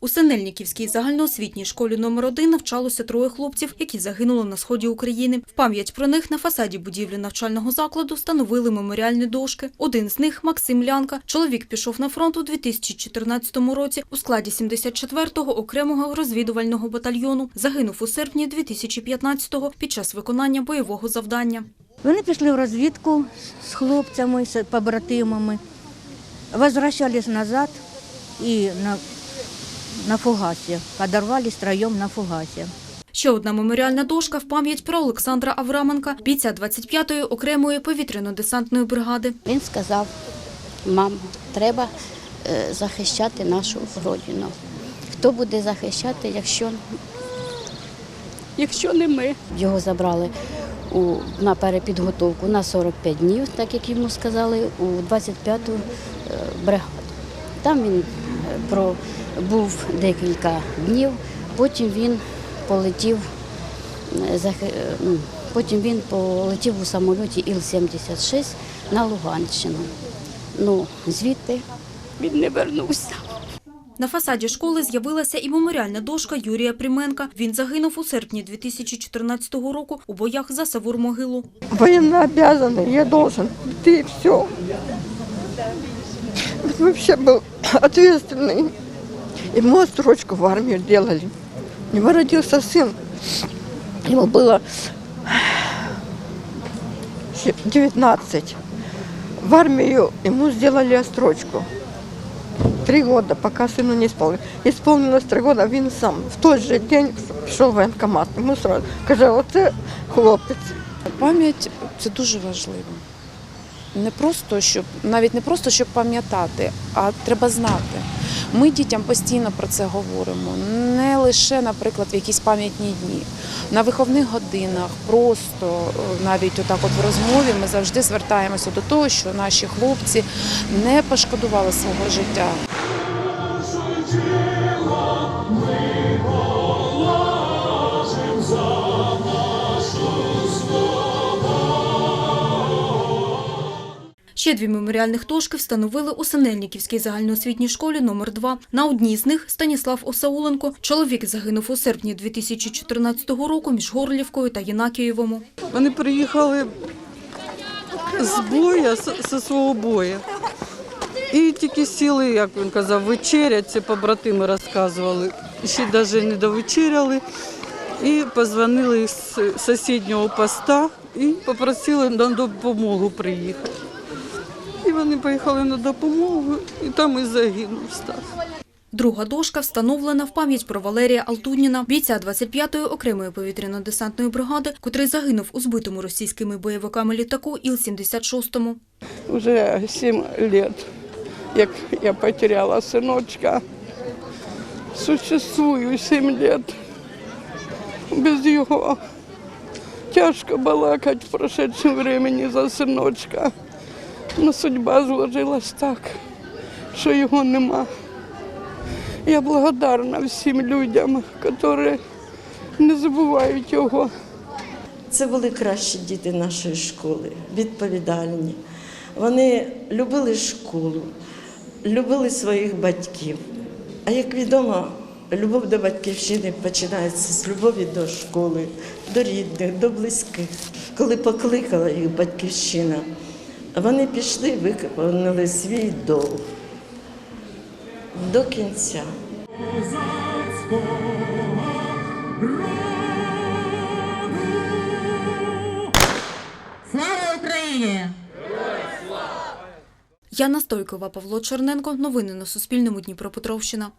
У Синельниківській загальноосвітній школі номер 1 навчалося троє хлопців, які загинули на сході України. В пам'ять про них на фасаді будівлі навчального закладу встановили меморіальні дошки. Один з них Максим Лянка. Чоловік пішов на фронт у 2014 році у складі 74-го окремого розвідувального батальйону. Загинув у серпні 2015-го під час виконання бойового завдання. Вони пішли в розвідку з хлопцями, з побратимами, возвращались назад і на, на фугасі, подорвались втроєм на фугасі. Ще одна меморіальна дошка в пам'ять про Олександра Авраменка, бійця 25-ї окремої повітряно-десантної бригади. Він сказав, мамо, треба е, захищати нашу родину. Хто буде захищати, якщо, якщо не ми? Його забрали у, на перепідготовку на 45 днів, так як йому сказали, у 25-ту е, бригаду. Там він пробув декілька днів, потім він полетів, е, е, ну, потім він полетів у самольоті Іл-76 на Луганщину. Ну, звідти він не вернувся. На фасаді школи з'явилася і меморіальна дошка Юрія Пріменка. Він загинув у серпні 2014 року у боях за Савур-могилу. военно обязанный, я должен. Ты все. Вообще был ответственный. Ему отсрочку в армию делали. У него родился сын. Ему было 19. В армию ему сделали отсрочку. Три года, пока сыну не исполнилось. Исполнилось три года, він сам в той же день пішов в воєнкомат. Йому сразу каже, оце хлопець. Пам'ять це дуже важливо. Не просто щоб навіть не просто щоб пам'ятати, а треба знати. Ми дітям постійно про це говоримо, не лише, наприклад, в якісь пам'ятні дні. На виховних годинах, просто е, навіть отак от в розмові ми завжди звертаємося до того, що наші хлопці не пошкодували свого життя. Ще дві меморіальних дошки встановили у Синельниківській загальноосвітній школі номер 2 На одній з них Станіслав Осауленко. Чоловік загинув у серпні 2014 року між Горлівкою та Єнакієвому. Вони приїхали з боя, зі свого боя. І тільки сіли, як він казав, вечерять, це побратими розказували. Ще навіть не довечеряли. І позвонили з сусіднього поста і попросили на допомогу приїхати. І вони поїхали на допомогу, і там і загинув Стас. Друга дошка встановлена в пам'ять про Валерія Алтуніна, бійця 25-ї окремої повітряно-десантної бригади, котрий загинув у збитому російськими бойовиками літаку Іл-76. Уже сім лет, як я потеряла синочка. Существую сім лет. Без його тяжко балакати в прошедшем времени за синочка. Но судьба зложилась так, що його нема. Я благодарна всім людям, які не забувають його. Це були кращі діти нашої школи, відповідальні. Вони любили школу, любили своїх батьків. А як відомо, любов до батьківщини починається з любові до школи, до рідних, до близьких. Коли покликала їх батьківщина, вони пішли, виконали свій долг до кінця. Слава Україні! Яна Стойкова, Павло Черненко. Новини на Суспільному. Дніпропетровщина.